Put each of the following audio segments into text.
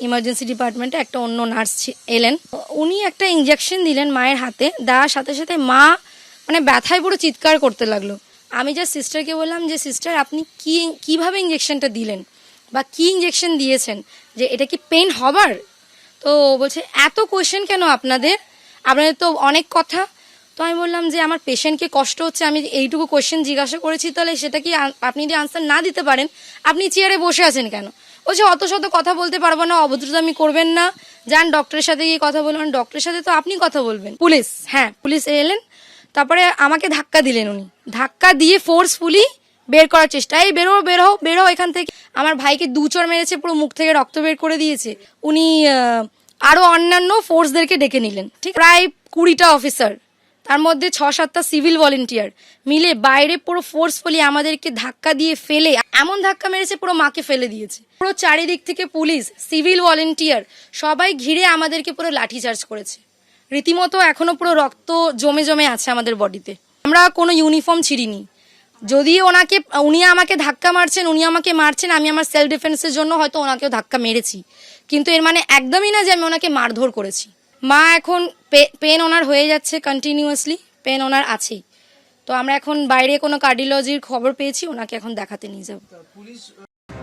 Emergency ডিপার্টমেন্টে একটা অন্য নার্স এলেন। উনি একটা ইঞ্জেকশন দিলেন মায়ের হাতে, দেওয়ার সাথে সাথে মা মানে ব্যথায় পুরো চিৎকার করতে লাগল। আমি যা সিস্টারকে বললাম যে সিস্টার আপনি কি কীভাবে ইঞ্জেকশনটা দিলেন? বা কি ইঞ্জেকশন দিয়েছেন? যে, এটা কি পেন হবার? তো বলছে, এত কোয়েশ্চেন কেন আপনাদের? আপনাদের তো অনেক কথা তো আমি বললাম যে আমার পেশেন্টকে কষ্ট হচ্ছে আমি এইটুকু কোয়েশ্চেন জিজ্ঞাসা করেছি তাহলে সেটা কি আপনি যদি আনসার না দিতে পারেন আপনি চেয়ারে বসে আছেন কেন? বলছে অত শত কথা বলতে পারব না অভদ্রতামি করবেন না। যান ডক্টরের সাথে গিয়ে কথা বলবেন ডক্টরের সাথে তো আপনি কথা বলবেন। পুলিশ হ্যাঁ পুলিশ এলেন। তারপরে আমাকে ধাক্কা দিলেন উনি। ধাক্কা দিয়ে ফোর্সফুলি বের করার চেষ্টা এই বেরো বেরো বেরো এখান থেকে। আমার ভাইকে দু চর মেরেছে পুরো মুখ থেকে রক্ত বের করে দিয়েছে। উনি আহ, আরও অন্যান্য ফোর্সদেরকে ডেকে নিলেন। ঠিক প্রায় কুড়িটা অফিসার তার মধ্যে ছ সাতটা সিভিল ভলেন্টিয়ার মিলে বাইরে পুরো ফোর্সফুলি আমাদেরকে ধাক্কা দিয়ে ফেলে, এমন ধাক্কা মেরেছে পুরো মাকে ফেলে দিয়েছে। পুরো চারিদিক থেকে পুলিশ, সিভিল ভলেন্টিয়ার সবাই ঘিরে আমাদেরকে পুরো লাঠিচার্জ করেছে। রীতিমতো এখনও পুরো রক্ত জমে জমে আছে আমাদের বডিতে। আমরা কোনো ইউনিফর্ম ছিঁড়িনি। যদি ওনাকে, উনি আমাকে ধাক্কা মারছেন, উনি আমাকে মারছেন, আমি আমার সেলফ ডিফেন্সের জন্য হয়তো ওনাকেও ধাক্কা মেরেছি। কিন্তু এর মানে একদমই না যে আমি ওনাকে মারধর করেছি। মা এখন পেন ওনার হয়ে যাচ্ছে কন্টিনিউয়াসলি পেন ওনার আছেই। তো আমরা এখন বাইরে কোনো কার্ডিওলজির খবর পেয়েছি, ওনাকে এখন দেখাতে নিয়ে যাব।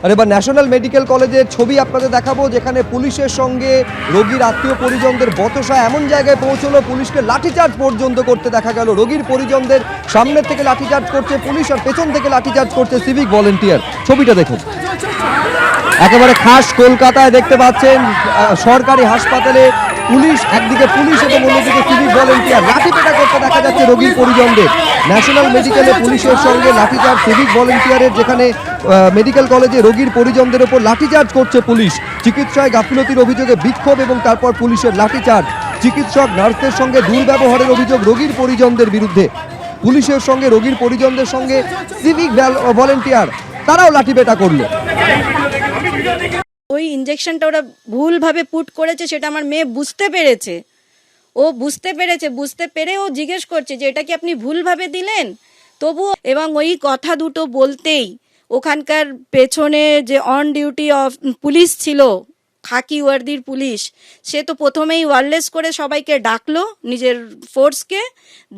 আর এবার ন্যাশনাল মেডিকেল কলেজের ছবি আপনাদের দেখাবো, যেখানে পুলিশের সঙ্গে রোগীর আত্মীয় পরিজনদের বতসা এমন জায়গায় পৌঁছলো, পুলিশকে লাঠিচার্জ পর্যন্ত করতে দেখা গেল। রোগীর পরিজনদের সামনের থেকে লাঠিচার্জ করছে পুলিশ আর পেছন থেকে লাঠিচার্জ করছে সিভিক ভলেন্টিয়ার ছবিটা দেখুন। একেবারে খাস কলকাতায় দেখতে পাচ্ছেন সরকারি হাসপাতালে পুলিশ একদিকে পুলিশ এবং অন্যদিকে সিভিক ভলেন্টিয়ার। লাঠিপেটা করতে দেখা যাচ্ছে রোগীর পরিজনদের। ন্যাশনাল মেডিকেলে পুলিশের সঙ্গে লাঠিচার্জ সিভিক ভলেন্টিয়ারের যেখানে মেডিকেল কলেজে রোগীর পরিজনদের ওপর লাঠিচার্জ করছে পুলিশ। চিকিৎসায় গাফিলতির অভিযোগে বিক্ষোভ এবং তারপর পুলিশের লাঠিচার্জ। চিকিৎসক নার্সদের সঙ্গে দুর্ব্যবহারের অভিযোগ রোগীর পরিজনদের বিরুদ্ধে। পুলিশের সঙ্গে রোগীর পরিজনদের সঙ্গে সিভিক ভলেন্টিয়ার তারাও লাঠিপেটা করল। ওই ইঞ্জেকশনটা ওরা ভুলভাবে পুট করেছে, সেটা আমার মেয়ে বুঝতে পেরেছে। ও বুঝতে পেরেছে, বুঝতে পেরে ও জিজ্ঞেস করছে যে, এটা কি আপনি ভুলভাবে দিলেন? তবু এবং ওই কথা দুটো বলতেই ওখানকার পেছনে যে অন ডিউটি অফ পুলিশ ছিল খাকি ওয়ার্দির পুলিশ। সে তো প্রথমেই ওয়ারলেস করে সবাইকে ডাকলো নিজের ফোর্সকে।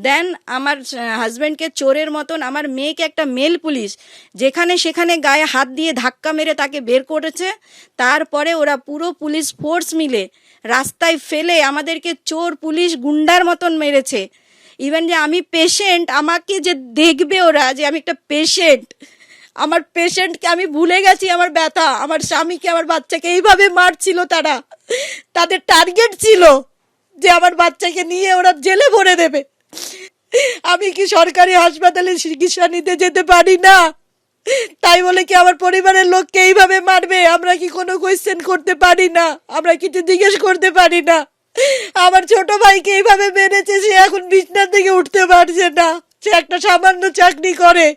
দেন আমার হাজব্যান্ডকে চোরের মতন আমার মেয়েকে একটা মেল পুলিশ, যেখানে সেখানে গায়ে হাত দিয়ে ধাক্কা মেরে তাকে বের করেছে। তারপরে ওরা পুরো পুলিশ ফোর্স মিলে রাস্তায় ফেলে আমাদেরকে চোর পুলিশ গুন্ডার মতন মেরেছে। ইভেন যে আমি পেশেন্ট, আমাকে যে দেখবে ওরা যে আমি একটা পেশেন্ট। আমার পেশেন্টকে আমি ভুলে গেছি আমার ব্যথা। আমার স্বামীকে, আমার বাচ্চাকে। এইভাবে মারছিল তারা। তাদের টার্গেট ছিল যে আমার বাচ্চাকে নিয়ে ওরা জেলে ভরে দেবে। আমি কি সরকারি হাসপাতালে চিকিৎসা নিতে যেতে পারি না? তাই বলে কি আমার পরিবারের লোককে এইভাবে মারবে? আমরা কি কোনো কোয়েশ্চেন করতে পারি না? আমরা কিছু জিজ্ঞেস করতে পারি না। আমার ছোট ভাইকে এইভাবে মেরেছে, সে এখন বিছনার থেকে উঠতে পারছে না। সে একটা সামান্য চাকরি করে।